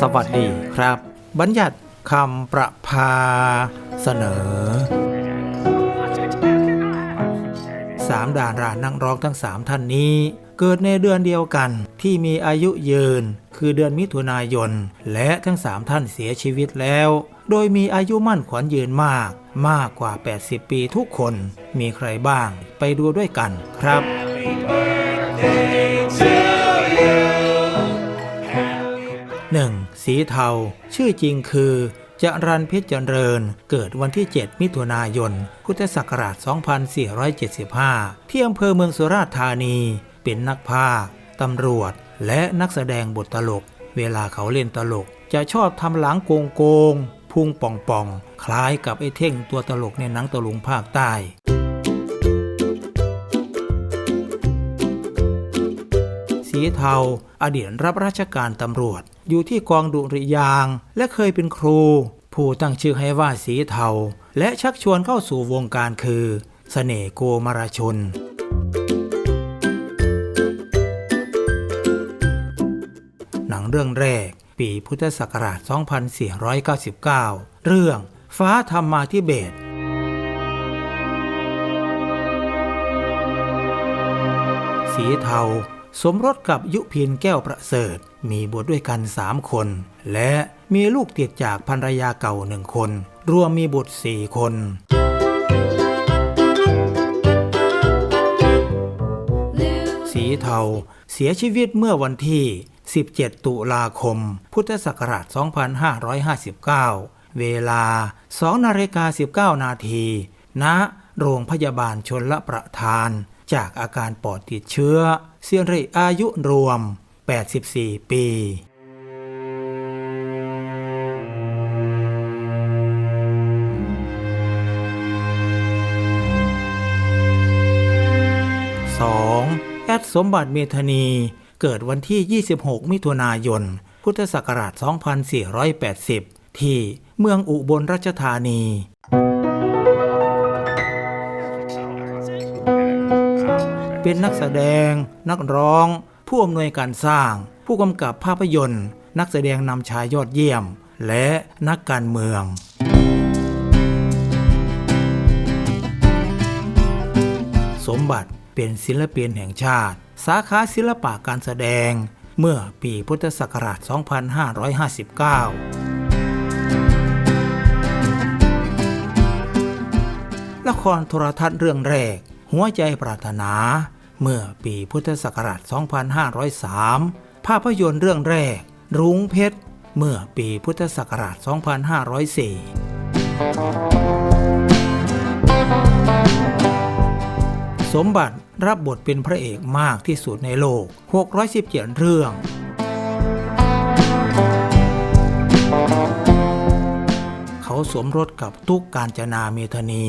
สวัสดีครับ บัญญัติคำประพาเสนอสามดารานักร้องทั้งสามท่านนี้ เกิดในเดือนเดียวกันที่มีอายุยืน คือเดือนมิถุนายน และทั้งสามท่านเสียชีวิตแล้ว โดยมีอายุมั่นขวัญยืนมาก มากกว่า 80 ปีทุกคน มีใครบ้าง ไปดูด้วยกันครับ 1. สีเทา ชื่อจริงคือจรันเพชรเจริญ เกิดวันที่ 7 มิถุนายน พุทธศักราช 2475 ที่อำเภอเมืองสุราษฎร์ธานี เป็นนักพากย์ตำรวจ และนักแสดงบทตลก เวลาเขาเล่นตลก จะชอบทำหลังโกงโกง พุงป่องป่องๆคล้ายกับไอ้เท่งตัวตลกในหนังตลุงภาคใต้สีเทาอดีตรับราชการตำรวจ อยู่ที่กองดุริยาง และเคยเป็นครู ผู้ตั้งชื่อให้ว่าสีเทา และชักชวนเข้าสู่วงการคือสเสน่ห์โกมารชน หนังเรื่องแรก ปีพุทธศักราช 2499 เรื่องฟ้าธรรมาธิเบศรสีเทา สมรสกับยุพินแก้วประเสริฐ มีบุตรด้วยกันสามคน และมีลูกติดจากภรรยาเก่าหนึ่งคน รวมมีบุตรสี่คน สีเทา เสียชีวิตเมื่อวันที่ 17 ตุลาคม พุทธศักราช 2559 เวลา2นาฬิกา19 นาทีณโรงพยาบาลชนละประทาน จากอาการปอดติดเชื้อเสียริอายุรวม 84 ปี 2. แอดสมบัติเมธานีเกิดวันที่ 26 มิถุนายน พุทธศักราช 2480 ที่เมืองอุบลราชธานี เป็นนักแสดง นักร้อง ผู้อำนวยการสร้าง ผู้กำกับภาพยนตร์ นักแสดงนำชายยอดเยี่ยม และนักการเมืองสมบัติเป็นศิลปินแห่งชาติ สาขาศิลปะการแสดง เมื่อปีพุทธศักราช 2559 ละครโทรทัศน์เรื่องแรก หัวใจปรารถนา เมื่อปีพุทธศักราช 2503 ภาพยนตร์เรื่องแรก รุ้งเพชร เมื่อปีพุทธศักราช 2504 สมบัติรับบทเป็นพระเอกมากที่สุดในโลก 617 เรื่อง เขาสมรสกับตุ๊กการจนาเมธานี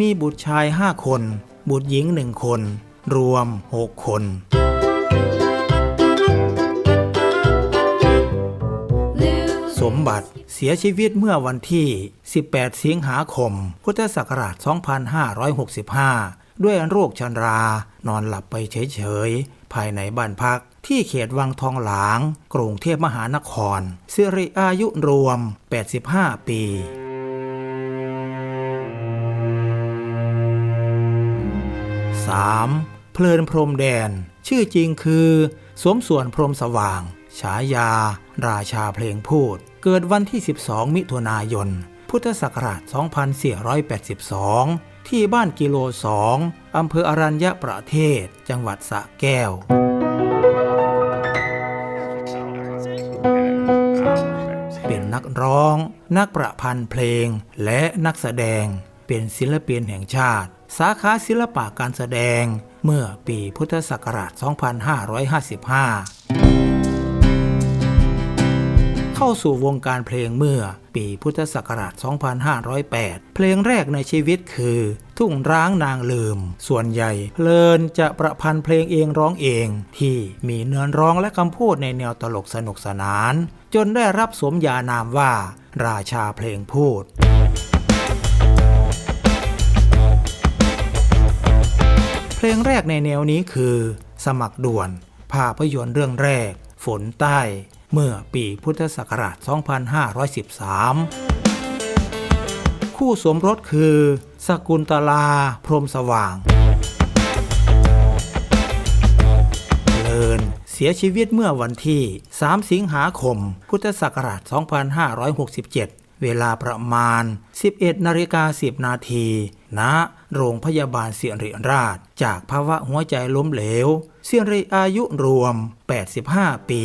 มีบุตรชาย 5 คน บุตรหญิงหนึ่งคน รวม 6 คน สมบัติเสียชีวิตเมื่อวันที่ 18 สิงหาคม พุทธศักราช 2565 ด้วยโรคชันรา นอนหลับไปเฉยๆ ภายในบ้านพักที่เขตวังทองหลาง กรุงเทพมหานครสิริอายุรวม 85 ปี 3. เพลินพรมแดน ชื่อจริงคือสวมส่วนพรมสว่าง ฉายา ราชาเพลงพูด เกิดวันที่ 12 มิถุนายน พุทธศักราช 2482 ที่บ้านกิโล2อำเภออรัญญประเทศ จังหวัดสระแก้วเป็นนักร้อง นักประพันธ์เพลง และนักแสดง เป็นศิลปินแห่งชาติ สาขาศิลปะการแสดง เมื่อปีพุทธศักราช 2555 เข้าสู่วงการเพลงเมื่อปีพุทธศักราช 2508 เพลงแรกในชีวิตคือ ทุ่งร้างนางลืม ส่วนใหญ่เพลินจะประพันธ์เพลงเองร้องเอง ที่มีเนื้อร้องและคำพูดในแนวตลกสนุกสนาน จนได้รับสมญานามว่า ราชาเพลงพูด งแรกในแนวนี้คือ สมัครด่วน ภาพยนตร์เรื่องแรก ฝนใต้ เมื่อปีพุทธศักราช 2513 คู่สมรสคือ สกุลตลา พรมสว่างเลินเสียชีวิตเมื่อวันที่ 3 สิงหาคม พุทธศักราช 2567 เวลาประมาณ 11นาฬิกา10 นาทีณโรงพยาบาลเสียริราช จากภาวะหัวใจล้มเหลวเสียริอายุรวม 85 ปี